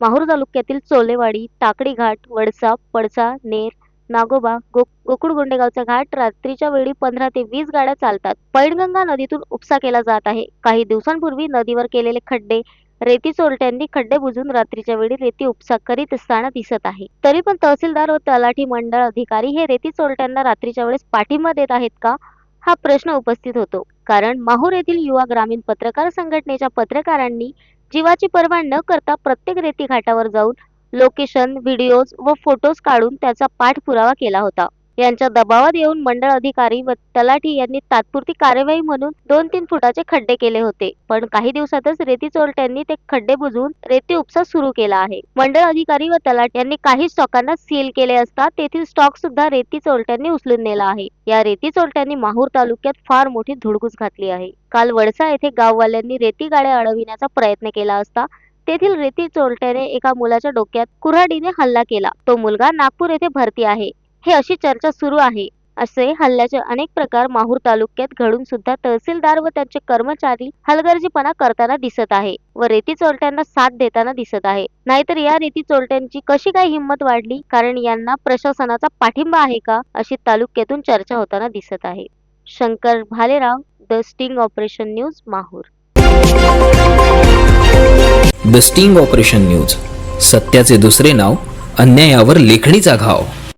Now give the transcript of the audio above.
माहूर तालुक्यातील चोलेवाडी टाकडी घाट वडसा पडसा नेर नागोबा गो गोकुळ गोंडेगावचा घाट रात्रीच्या वेळी पंधरा ते वीस गाड्या चालतात. पैनगंगा नदीतून उपसा केला जात आहे. काही दिवसांपूर्वी नदीवर केलेले खड्डे रेती चोरट्यांनी खड्डे बुजून रात्रीच्या वेळी रेती उपसा करीत असताना दिसत आहे. तरी पण तहसीलदार व तलाठी मंडळ अधिकारी हे रेती चोरट्यांना रात्रीच्या वेळेस पाठिंबा देत आहेत का? हा प्रश्न उपस्थित होतो. कारण माहूर येथील युवा ग्रामीण पत्रकार संघटनेच्या पत्रकारांनी जीवाची पर्वा न करता प्रत्येक रेती घाटावर जाऊन लोकेशन व्हिडिओज व फोटोज काढून त्याचा पाठपुरावा केला होता. यांच्या दबावात येऊन मंडळ अधिकारी व तलाठी यांनी तात्पुरती कार्यवाही म्हणून दोन तीन फुटाचे खड्डे केले होते. पण काही दिवसातच रेती चोरट्यांनी ते खड्डे बुजवून रेती उपसा सुरू केला आहे. मंडळ अधिकारी व तलाठी यांनी काही स्टॉकांना सील केले असता तेथील स्टॉक सुद्धा रेती चोरट्यांनी उचलून नेला आहे. या रेती चोरट्यांनी माहूर तालुक्यात फार मोठी धुडगूस घातली आहे. काल वडसा येथे गाववाल्यांनी रेती गाड्या अडविण्याचा प्रयत्न केला असता तेथील रेती चोरट्याने एका मुलाच्या डोक्यात कुऱ्हाडीने हल्ला केला. तो मुलगा नागपूर येथे भरती आहे. हे अशी चर्चा सुरू आहे. असे हल्ल्याचे अनेक प्रकार माहूर तालुक्यात घडून सुद्धा तहसीलदार व त्यांचे कर्मचारी हलगर्जीपणा करताना दिसत आहे व रेती चोरट्यांना साथ देताना दिसत आहे. नाहीतर या रेती चोरट्यांची कशी काय हिंमत वाढली? कारण यांना प्रशासनाचा पाठिंबा आहे का? अशी तालुक्यातून चर्चा होताना दिसत आहे. Shankar Bhalerao the sting operation news Mahur. The sting operation news. सत्याचे दुसरे नाव अन्यायावर लेखणीचा घाव.